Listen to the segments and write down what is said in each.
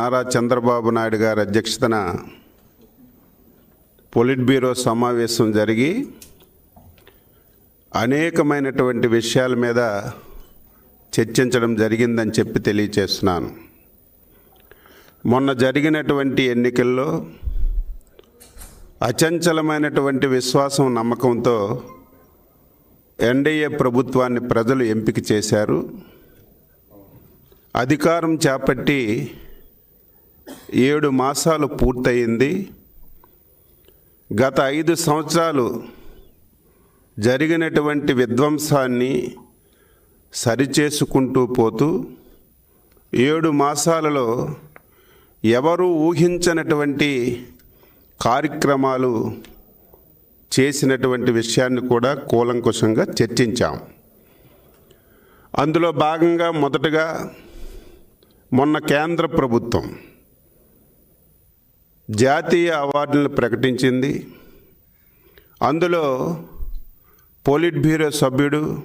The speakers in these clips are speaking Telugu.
నారా చంద్రబాబు నాయుడు గారి అధ్యక్షతన పొలిట్ బ్యూరో సమావేశం జరిగి అనేకమైనటువంటి విషయాల మీద చర్చించడం జరిగిందని చెప్పి తెలియచేస్తున్నాను. మొన్న జరిగినటువంటి ఎన్నికల్లో అచంచలమైనటువంటి విశ్వాసం నమ్మకంతో ఎన్డీఏ ప్రభుత్వాన్ని ప్రజలు ఎంపిక చేశారు. అధికారం చేపట్టి ఏడు మాసాలు పూర్తయింది. గత ఐదు సంవత్సరాలు జరిగినటువంటి విధ్వంసాన్ని సరిచేసుకుంటూ పోతూ ఏడు మాసాలలో ఎవరు ఊహించనటువంటి కార్యక్రమాలు చేసినటువంటి విషయాన్ని కూడా కూలంకుషంగా చర్చించాం. అందులో భాగంగా మొదటగా మొన్న కేంద్ర ప్రభుత్వం జాతీయ అవార్డులను ప్రకటించింది. అందులో పోలిట్ బ్యూరో సభ్యుడు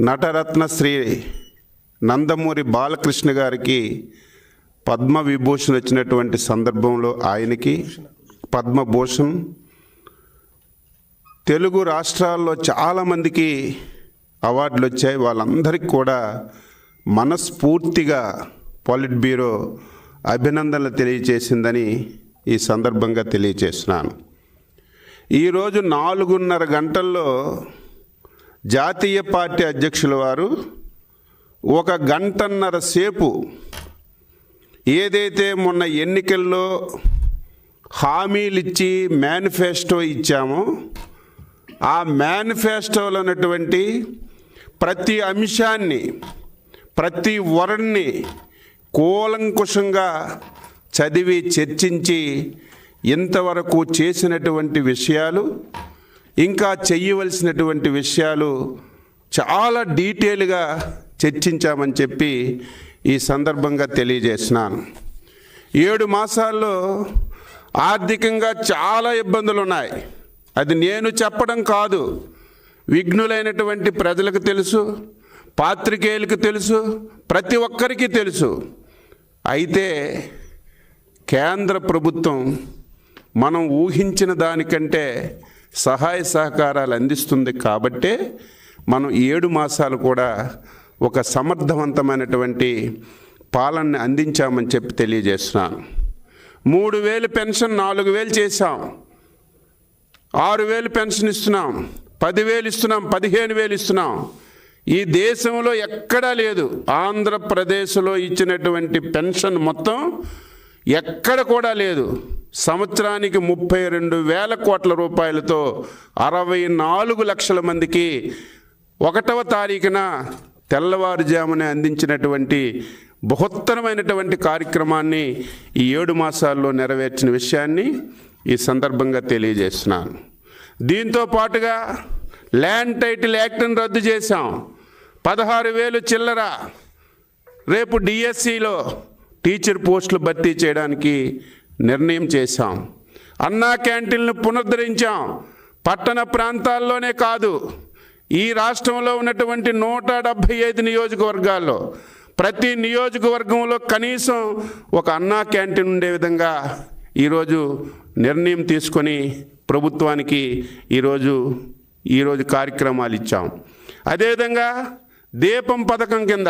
నటరత్న శ్రీ నందమూరి బాలకృష్ణ గారికి పద్మ విభూషణ్ వచ్చినటువంటి సందర్భంలో ఆయనకి పద్మభూషణ్. తెలుగు రాష్ట్రాల్లో చాలామందికి అవార్డులు వచ్చాయి వాళ్ళందరికీ కూడా మనస్ఫూర్తిగా పాలిట్ బ్యూరో అభినందనలు తెలియజేసిందని ఈ సందర్భంగా తెలియజేస్తున్నాను ఈరోజు నాలుగున్నర గంటల్లో జాతీయ పార్టీ అధ్యక్షుల వారు ఒక గంటన్నర సేపు ఏదైతే మొన్న ఎన్నికల్లో హామీలు ఇచ్చి మేనిఫెస్టో ఇచ్చామో ఆ మేనిఫెస్టోలో ఉన్నటువంటి ప్రతి అంశాన్ని ప్రతి వరణ్ణి కూలంకుషంగా చదివి చర్చించి ఇంతవరకు చేసినటువంటి విషయాలు ఇంకా చెయ్యవలసినటువంటి విషయాలు చాలా డీటెయిల్గా చర్చించామని చెప్పి ఈ సందర్భంగా తెలియజేసినాను ఏడు మాసాల్లో ఆర్థికంగా చాలా ఇబ్బందులు ఉన్నాయి అది నేను చెప్పడం కాదు. విఘ్నులైనటువంటి ప్రజలకు తెలుసు. పాత్రికేయులకు తెలుసు ప్రతి ఒక్కరికి తెలుసు. అయితే కేంద్ర ప్రభుత్వం మనం ఊహించిన దానికంటే సహాయ సహకారాలు అందిస్తుంది కాబట్టే మనం ఏడు మాసాలు కూడా ఒక సమర్థవంతమైనటువంటి పాలనని అందించామని చెప్పి తెలియజేస్తున్నాను. మూడు వేలు పెన్షన్ నాలుగు వేలు చేశాం. ఆరు వేలు పెన్షన్ ఇస్తున్నాం. పదివేలు ఇస్తున్నాం. పదిహేను వేలు ఇస్తున్నాం. ఈ దేశంలో ఎక్కడా లేదు. ఆంధ్రప్రదేశ్లో ఇచ్చినటువంటి పెన్షన్ మొత్తం ఎక్కడ కూడా లేదు. సంవత్సరానికి ముప్పై రెండు వేల కోట్ల రూపాయలతో అరవై నాలుగు లక్షల మందికి ఒకటవ తారీఖున తెల్లవారుజామునే అందించినటువంటి బహుత్తరమైనటువంటి కార్యక్రమాన్ని ఈ ఏడు మాసాల్లో నెరవేర్చిన విషయాన్ని ఈ సందర్భంగా తెలియజేస్తున్నాను. దీంతో పాటుగా ల్యాండ్ టైటిల్ యాక్ట్ని రద్దు చేశాం. పదహారు వేలు చిల్లర. రేపు డిఎస్సిలో టీచర్ పోస్టులు భర్తీ చేయడానికి నిర్ణయం చేశాం. అన్నా క్యాంటీన్లు పునరుద్ధరించాం. పట్టణ ప్రాంతాల్లోనే కాదు ఈ రాష్ట్రంలో ఉన్నటువంటి నూట డెబ్భై ఐదు నియోజకవర్గాల్లో ప్రతి నియోజకవర్గంలో కనీసం ఒక అన్నా క్యాంటీన్ ఉండే విధంగా ఈరోజు నిర్ణయం తీసుకొని ప్రభుత్వానికి ఈరోజు ఈరోజు కార్యక్రమాలు ఇచ్చాం. అదేవిధంగా దీపం పథకం కింద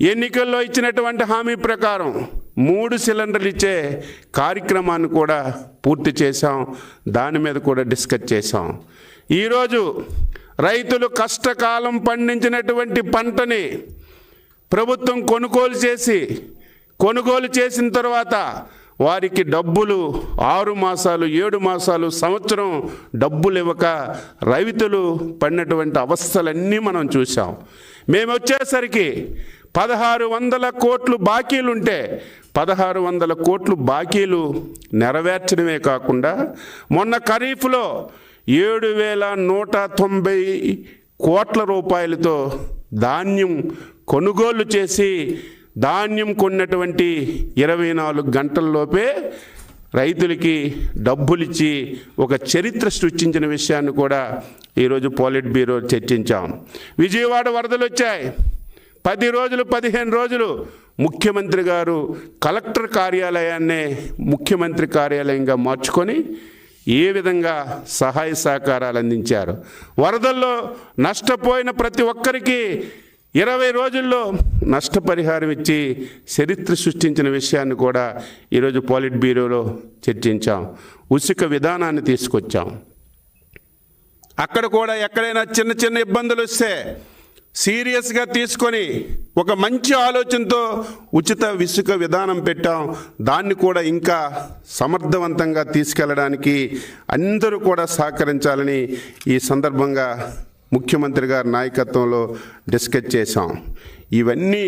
ఎన్నికల్లో ఇచ్చినటువంటి హామీ ప్రకారం మూడు సిలిండర్లు ఇచ్చే కార్యక్రమాన్ని కూడా పూర్తి చేశాం. దాని మీద కూడా డిస్కస్ చేశాం. ఈరోజు రైతులు కష్టకాలం పండించినటువంటి పంటని ప్రభుత్వం కొనుగోలు చేసి కొనుగోలు చేసిన తర్వాత వారికి డబ్బులు ఆరు మాసాలు ఏడు మాసాలు సంవత్సరం డబ్బులు ఇవ్వక రైతులు పడినటువంటి అవస్థలన్నీ మనం చూసాం మేము వచ్చేసరికి పదహారు వందల కోట్లు బాకీలుంటే పదహారు వందల కోట్లు బాకీలు నెరవేర్చడమే కాకుండా మొన్న ఖరీఫ్లో ఏడు వేల నూట తొంభై కోట్ల రూపాయలతో ధాన్యం కొనుగోలు చేసి ధాన్యం కొన్నటువంటి ఇరవై నాలుగు గంటల్లోపే రైతులకి డబ్బులిచ్చి ఒక చరిత్ర సృష్టించిన విషయాన్ని కూడా ఈరోజు పాలిట్ బ్యూరో చర్చించాం. విజయవాడ వరదలు వచ్చాయి. పది రోజులు పదిహేను రోజులు ముఖ్యమంత్రి గారు కలెక్టర్ కార్యాలయాన్నే ముఖ్యమంత్రి కార్యాలయంగా మార్చుకొని ఏ విధంగా సహాయ సహకారాలు అందించారు. వరదల్లో నష్టపోయిన ప్రతి ఒక్కరికి ఇరవై రోజుల్లో నష్టపరిహారం ఇచ్చి చరిత్ర సృష్టించిన విషయాన్ని కూడా ఈరోజు పాలిట్ బ్యూరోలో చర్చించాం. ఉసుక విధానాన్ని తీసుకొచ్చాం. అక్కడ కూడా ఎక్కడైనా చిన్న చిన్న ఇబ్బందులు వస్తే సీరియస్గా తీసుకొని ఒక మంచి ఆలోచనతో ఉచిత విసుక విధానం పెట్టాం. దాన్ని కూడా ఇంకా సమర్థవంతంగా తీసుకెళ్ళడానికి అందరూ కూడా సహకరించాలని ఈ సందర్భంగా ముఖ్యమంత్రి గారి నాయకత్వంలో డిస్కస్ చేశాం. ఇవన్నీ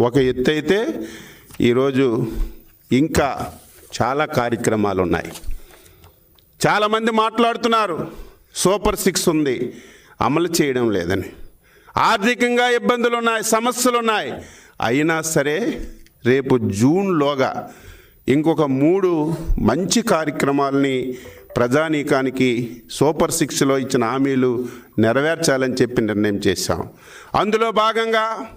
ఒక ఎత్తు అయితే ఈరోజు ఇంకా చాలా కార్యక్రమాలు ఉన్నాయి చాలామంది మాట్లాడుతున్నారు సూపర్ సిక్స్ ఉంది అమలు చేయడం లేదని. ఆర్థికంగా ఇబ్బందులు ఉన్నాయి సమస్యలు ఉన్నాయి అయినా సరే రేపు జూన్లోగా ఇంకొక మూడు మంచి కార్యక్రమాలని ప్రజానీకానికి సూపర్ సిక్స్లో ఇచ్చిన హామీలు నెరవేర్చాలని చెప్పి నిర్ణయం చేశాం. అందులో భాగంగా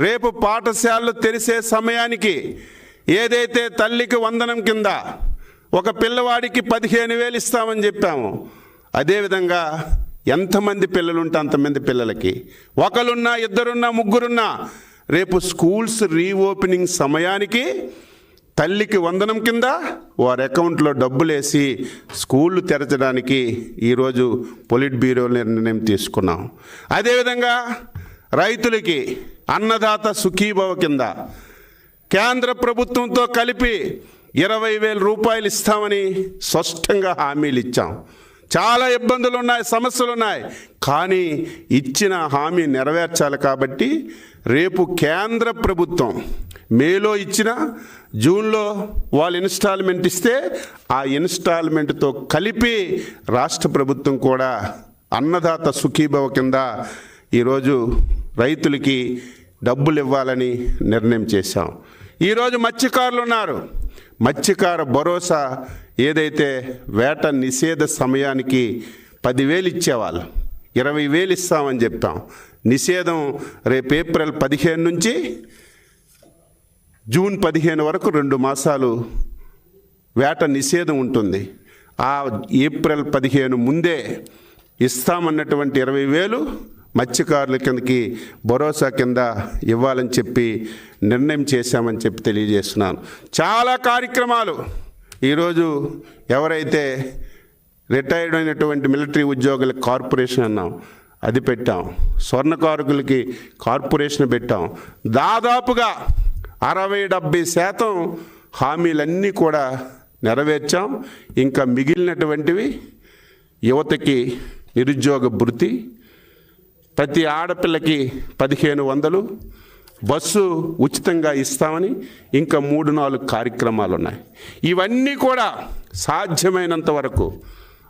రేపు పాఠశాలలు తెరిసే సమయానికి ఏదైతే తల్లికి వందనం కింద ఒక పిల్లవాడికి పదిహేను వేలు ఇస్తామని చెప్పాము అదేవిధంగా ఎంతమంది పిల్లలుంటే అంతమంది పిల్లలకి. ఒకరున్నా ఇద్దరున్నా ముగ్గురున్నా రేపు స్కూల్స్ రీఓపెనింగ్ సమయానికి తల్లికి వందనం కింద వారి అకౌంట్లో డబ్బులు వేసి స్కూళ్ళు తెరచడానికి ఈరోజు పొలిట్ బ్యూరో నిర్ణయం తీసుకున్నాం. అదేవిధంగా రైతులకి అన్నదాత సుఖీభవ కింద కేంద్ర ప్రభుత్వంతో కలిపి ఇరవై వేల రూపాయలు ఇస్తామని స్పష్టంగా హామీలు ఇచ్చాం. చాలా ఇబ్బందులు ఉన్నాయి సమస్యలు ఉన్నాయి కానీ ఇచ్చిన హామీ నెరవేర్చాలి కాబట్టి రేపు కేంద్ర ప్రభుత్వం మేలో ఇచ్చిన జూన్లో వాళ్ళు ఇన్స్టాల్మెంట్ ఇస్తే ఆ ఇన్స్టాల్మెంట్తో కలిపి రాష్ట్ర ప్రభుత్వం కూడా అన్నదాత సుఖీభవ కింద ఈరోజు రైతులకి డబ్బులు ఇవ్వాలని నిర్ణయం చేశాం. ఈరోజు మత్స్యకారులు ఉన్నారు. మత్స్యకార భరోసా ఏదైతే వేట నిషేధ సమయానికి పదివేలు ఇచ్చేవాళ్ళు. ఇరవై వేలు ఇస్తామని చెప్తాం. నిషేధం రేపు ఏప్రిల్ పదిహేను నుంచి జూన్ పదిహేను వరకు రెండు మాసాలు వేట నిషేధం ఉంటుంది. ఆ ఏప్రిల్ పదిహేను ముందే ఇస్తామన్నటువంటి ఇరవై వేలు మత్స్యకారుల కిందకి భరోసా కింద ఇవ్వాలని చెప్పి నిర్ణయం చేశామని చెప్పి తెలియజేస్తున్నాను. చాలా కార్యక్రమాలు. ఈరోజు ఎవరైతే రిటైర్డ్ అయినటువంటి మిలిటరీ ఉద్యోగుల కార్పొరేషన్ అన్నాం అది పెట్టాం. స్వర్ణకారుకులకి కార్పొరేషన్ పెట్టాం. దాదాపుగా అరవై డెబ్బై శాతం హామీలన్నీ కూడా నెరవేర్చాం. ఇంకా మిగిలినటువంటివి యువతకి నిరుద్యోగ భృతి ప్రతి ఆడపిల్లకి పదిహేను వందలు బస్సు ఉచితంగా ఇస్తామని ఇంకా మూడు నాలుగు కార్యక్రమాలు ఉన్నాయి ఇవన్నీ కూడా సాధ్యమైనంత వరకు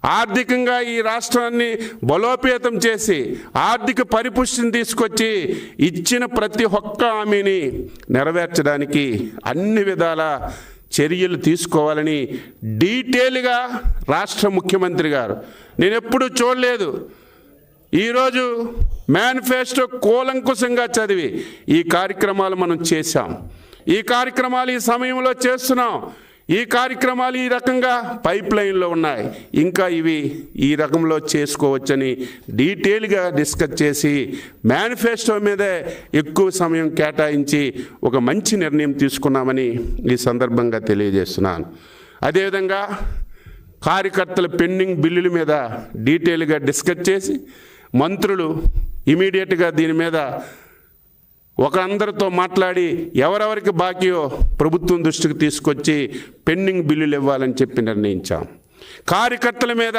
ఆర్థికంగా ఈ రాష్ట్రాన్ని బలోపేతం చేసి ఆర్థిక పరిపుష్టిని తీసుకొచ్చి ఇచ్చిన ప్రతి ఒక్క హామీని నెరవేర్చడానికి అన్ని విధాల చర్యలు తీసుకోవాలని డీటెయిల్గా రాష్ట్ర ముఖ్యమంత్రి గారు. నేను ఎప్పుడూ చూడలేదు. ఈరోజు మేనిఫెస్టో కూలంకుశంగా చదివి ఈ కార్యక్రమాలు మనం చేశాం. ఈ కార్యక్రమాలు ఈ సమయంలో చేస్తున్నాం. ఈ కార్యక్రమాలు ఈ రకంగా పైప్ లైన్లో ఉన్నాయి. ఇంకా ఇవి ఈ రకంలో చేసుకోవచ్చని డీటెయిల్గా డిస్కస్ చేసి మేనిఫెస్టో మీదే ఎక్కువ సమయం కేటాయించి ఒక మంచి నిర్ణయం తీసుకున్నామని ఈ సందర్భంగా తెలియజేస్తున్నాను. అదేవిధంగా కార్యకర్తల పెండింగ్ బిల్లుల మీద డీటెయిల్గా డిస్కస్ చేసి మంత్రులు ఇమీడియట్గా దీని మీద ఒకరందరితో మాట్లాడి ఎవరెవరికి బాకీయో ప్రభుత్వం దృష్టికి తీసుకొచ్చి పెండింగ్ బిల్లులు ఇవ్వాలని చెప్పి నిర్ణయించాం. కార్యకర్తల మీద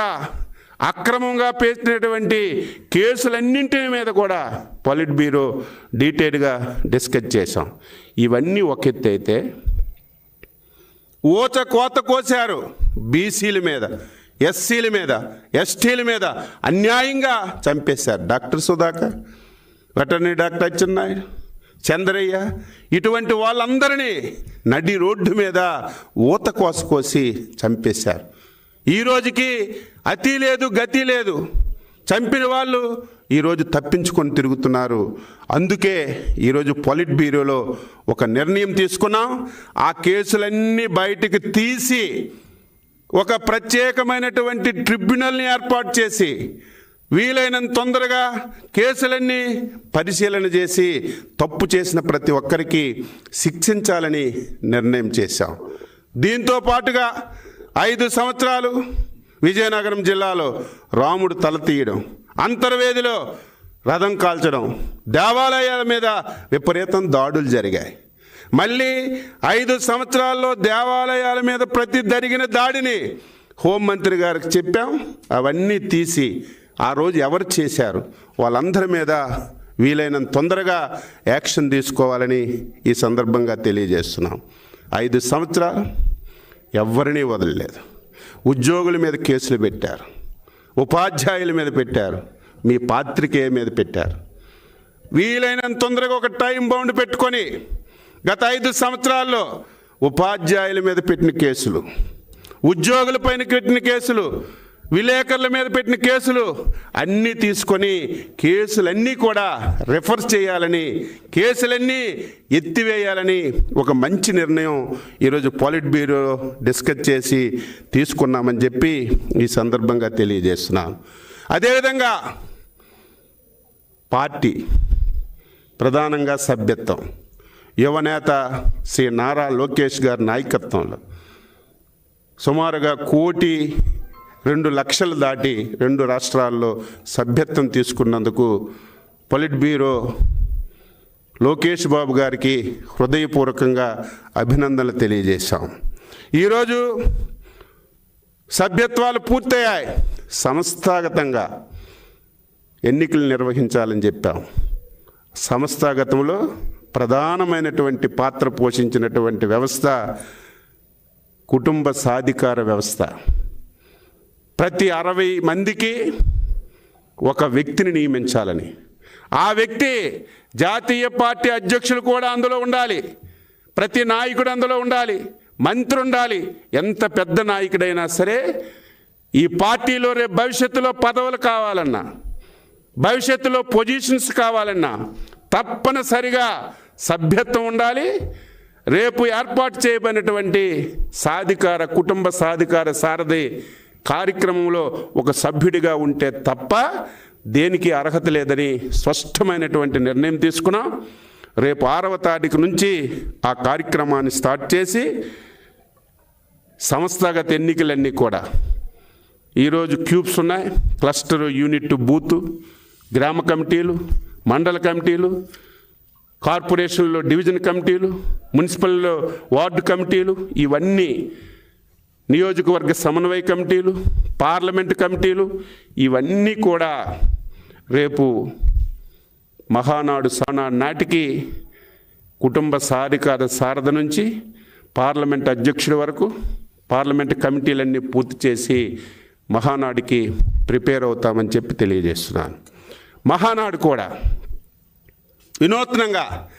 అక్రమంగా పేసినటువంటి కేసులన్నింటి మీద కూడా పొలిట్ బ్యూరో డీటెయిల్గా డిస్కస్ చేశాం. ఇవన్నీ ఒక ఎత్తు అయితే ఊచ కోత కోశారు బీసీల మీద ఎస్సీల మీద ఎస్టీల మీద అన్యాయంగా చంపేశారు. Doctor Sudhakar veterinary doctor Atchannaidu. Chandraiah ఇటువంటి వాళ్ళందరినీ నడి రోడ్డు మీద ఊత కోస కోసి చంపేశారు. ఈ రోజుకి అతి లేదు గతి లేదు. చంపిన వాళ్ళు ఈరోజు తప్పించుకొని తిరుగుతున్నారు. అందుకే ఈరోజు పొలిట్ బ్యూరోలో ఒక నిర్ణయం తీసుకున్నాం. ఆ కేసులన్నీ బయటికి తీసి ఒక ప్రత్యేకమైనటువంటి ట్రిబ్యునల్ని ఏర్పాటు చేసి వీలైనంత తొందరగా కేసులన్నీ పరిశీలన చేసి తప్పు చేసిన ప్రతి ఒక్కరికి శిక్షించాలని నిర్ణయం చేశాం. దీంతో పాటుగా ఐదు సంవత్సరాలు విజయనగరం జిల్లాలో రాముడు తల తీయడం అంతర్వేదిలో రథం కాల్చడం దేవాలయాల మీద విపరీతం దాడులు జరిగాయి. మళ్ళీ ఐదు సంవత్సరాల్లో దేవాలయాల మీద ప్రతి జరిగిన దాడిని హోంమంత్రి గారికి చెప్పాం. అవన్నీ తీసి ఆ రోజు ఎవరు చేశారు? వాళ్ళందరి మీద వీలైనంత తొందరగా యాక్షన్ తీసుకోవాలని ఈ సందర్భంగా తెలియజేస్తున్నాం. ఐదు సంవత్సరాలు ఎవరినీ వదలలేదు. ఉద్యోగుల మీద కేసులు పెట్టారు. ఉపాధ్యాయుల మీద పెట్టారు. మీ పాత్రికేయ మీద పెట్టారు. వీలైనంత తొందరగా ఒక టైం బౌండ్ పెట్టుకొని గత ఐదు సంవత్సరాల్లో ఉపాధ్యాయుల మీద పెట్టిన కేసులు ఉద్యోగులపైన పెట్టిన కేసులు విలేకరుల మీద పెట్టిన కేసులు అన్నీ తీసుకొని కేసులన్నీ కూడా రెఫర్ చేయాలని కేసులన్నీ ఎత్తివేయాలని ఒక మంచి నిర్ణయం ఈరోజు పాలిట్ బ్యూరో డిస్కస్ చేసి తీసుకున్నామని చెప్పి ఈ సందర్భంగా తెలియజేస్తున్నాను అదేవిధంగా పార్టీ ప్రధానంగా సభ్యత్వం. యువనేత శ్రీ నారా లోకేష్ గారి నాయకత్వంలో సుమారుగా కోటి రెండు లక్షలు దాటి రెండు రాష్ట్రాల్లో సభ్యత్వం తీసుకున్నందుకు పొలిట్ బ్యూరో లోకేష్ బాబు గారికి హృదయపూర్వకంగా అభినందనలు తెలియజేశాం. ఈరోజు సభ్యత్వాలు పూర్తయ్యాయి. సంస్థాగతంగా ఎన్నికలు నిర్వహించాలని చెప్పాం. సంస్థాగతంలో ప్రధానమైనటువంటి పాత్ర పోషించినటువంటి వ్యవస్థ కుటుంబ సాధికార వ్యవస్థ. ప్రతి అరవై మందికి ఒక వ్యక్తిని నియమించాలని. ఆ వ్యక్తి జాతీయ పార్టీ అధ్యక్షులు కూడా అందులో ఉండాలి. ప్రతి నాయకుడు అందులో ఉండాలి. మంత్రి ఉండాలి. ఎంత పెద్ద నాయకుడైనా సరే ఈ పార్టీలో రేపు భవిష్యత్తులో పదవులు కావాలన్నా భవిష్యత్తులో పొజిషన్స్ కావాలన్నా తప్పనిసరిగా సభ్యత్వం ఉండాలి. రేపు ఏర్పాటు చేయబడినటువంటి సాధికార కుటుంబ సాధికార సారథి కార్యక్రమంలో ఒక సభ్యుడిగా ఉంటే తప్ప దేనికి అర్హత లేదని స్పష్టమైనటువంటి నిర్ణయం తీసుకున్నాం. రేపు ఆరవ తారీఖు నుంచి ఆ కార్యక్రమాన్ని స్టార్ట్ చేసి సంస్థాగత ఎన్నికలన్నీ కూడా. ఈరోజు క్యూబ్స్ ఉన్నాయి. క్లస్టర్ యూనిట్ బూత్ గ్రామ కమిటీలు మండల కమిటీలు కార్పొరేషన్లో డివిజన్ కమిటీలు మున్సిపల్లో వార్డు కమిటీలు ఇవన్నీ నియోజకవర్గ సమన్వయ కమిటీలు పార్లమెంట్ కమిటీలు ఇవన్నీ కూడా రేపు మహానాడు సానాడు నాటికి కుటుంబ సాధికార సారథ నుంచి పార్లమెంట్ అధ్యక్షుడి వరకు పార్లమెంట్ కమిటీలన్నీ పూర్తి చేసి మహానాడికి ప్రిపేర్ అవుతామని చెప్పి తెలియజేస్తున్నాను. మహానాడు కూడా వినూత్నంగా